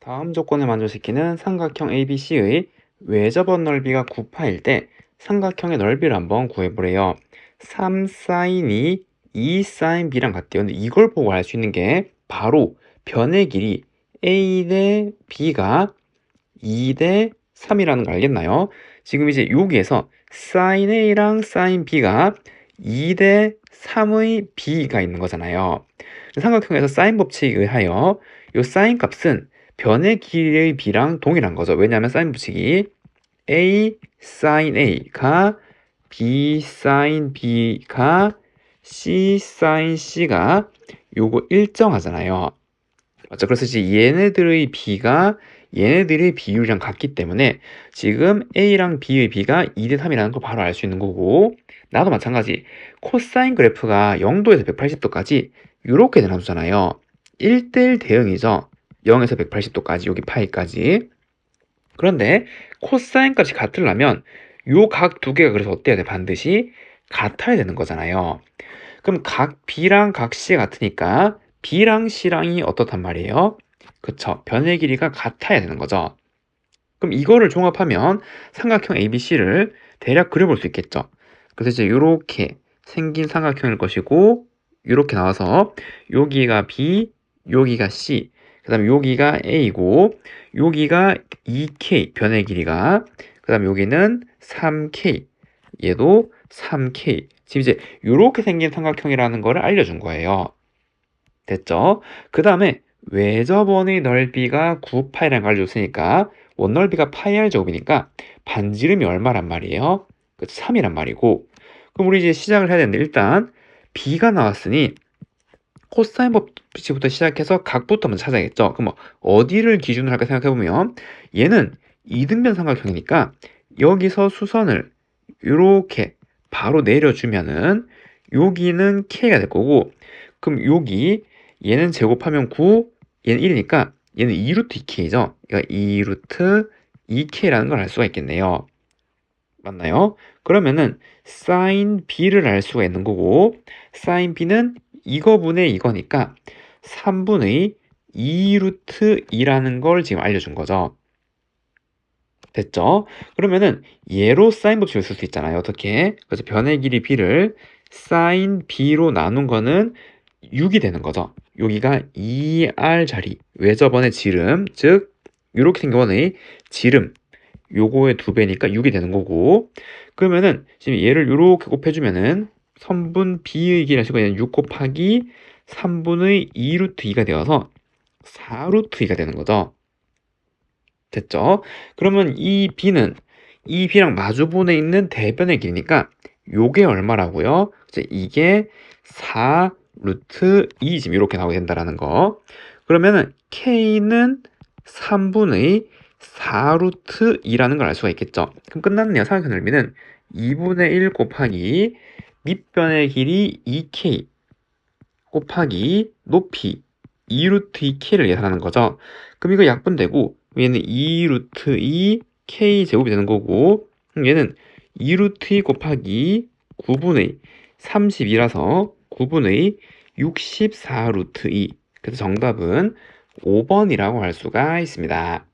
다음 조건을 만족시키는 삼각형 ABC의 외접원 넓이가 9파일 때 삼각형의 넓이를 한번 구해보래요. 3sin이 2sin b랑 같대요. 근데 이걸 보고 알 수 있는 게 바로 변의 길이 a 대 b가 2 대 3이라는 걸 알겠나요? 지금 이제 여기에서 sin a랑 sin b가 2 대 3의 b가 있는 거잖아요. 삼각형에서 사인 법칙에 의하여 이 사인 값은 변의 길이의 b랑 동일한 거죠. 왜냐하면 사인 법칙이 a sin a가 b sin b가 c sin c가 요거 일정하잖아요. 맞죠? 그래서 이제 얘네들의 b가 얘네들의 비율이랑 같기 때문에 지금 a랑 b의 b가 2대 3이라는 걸 바로 알 수 있는 거고 나도 마찬가지 코사인 그래프가 0도에서 180도까지 이렇게 되는 함수잖아요. 1대1 대응이죠. 0에서 180도까지 여기 파이까지 그런데 코사인 값이 같으려면 요 각 두 개가 그래서 어때야 돼? 반드시 같아야 되는 거잖아요. 그럼 각 B랑 각 C 같으니까 B랑 C랑이 어떻단 말이에요? 그쵸. 변의 길이가 같아야 되는 거죠. 그럼 이거를 종합하면 삼각형 ABC를 대략 그려볼 수 있겠죠. 그래서 이제 이렇게 생긴 삼각형일 것이고 이렇게 나와서 여기가 B, 여기가 C, 그 다음에 여기가 A고 여기가 2K 변의 길이가 그 다음에 여기는 3K 얘도 3K 지금 이제 이렇게 생긴 삼각형이라는 거를 알려준 거예요. 됐죠? 그 다음에 외접원의 넓이가 9파이라는 걸 알려줬으니까 원넓이가 파이 r 제곱이니까 반지름이 얼마란 말이에요? 그 3이란 말이고 그럼 우리 이제 시작을 해야 되는데 일단 b가 나왔으니 코사인 법칙부터 시작해서 각부터 먼저 찾아야겠죠. 그럼 뭐 어디를 기준으로 할까 생각해보면 얘는 이등변 삼각형이니까 여기서 수선을 이렇게 바로 내려주면은 여기는 k가 될 거고 그럼 여기 얘는 제곱하면 9 얘는 1이니까 얘는 2루트 2k죠. 그러니까 2루트 2k라는 걸 알 수가 있겠네요. 맞나요? 그러면은 sin b를 알 수가 있는 거고 sin b는 이거분의 이거니까 3분의 2루트 2라는 걸 지금 알려준 거죠. 됐죠? 그러면은 얘로 사인 법칙을 쓸 수 있잖아요. 어떻게? 그래서 변의 길이 b를 sin b로 나눈 거는 6이 되는 거죠. 여기가 2r 자리, 외접원의 지름, 즉 이렇게 생겨원의 지름, 요거의 두 배니까 6이 되는 거고 그러면은 지금 얘를 이렇게 곱해주면은 선분 b의 길이 하시고 얘는 6 곱하기 3분의 2 루트 2가 되어서 4 루트 2가 되는 거죠. 됐죠? 그러면 이 b는 이 b랑 마주본에 있는 대변의 길이니까 요게 얼마라고요? 이제 이게 4 루트 2 지금 이렇게 나오게 된다라는 거. 그러면은 k는 3분의 4루트 2라는 걸 알 수가 있겠죠. 그럼 끝났네요. 삼각형 넓이는 2분의 1 곱하기 밑변의 길이 2k 곱하기 높이 2루트 2k를 예상하는 거죠. 그럼 이거 약분되고 얘는 2루트 2 k 제곱이 되는 거고 얘는 2루트 2 곱하기 9분의 32라서 9분의 64루트 2 그래서 정답은 5번이라고 할 수가 있습니다.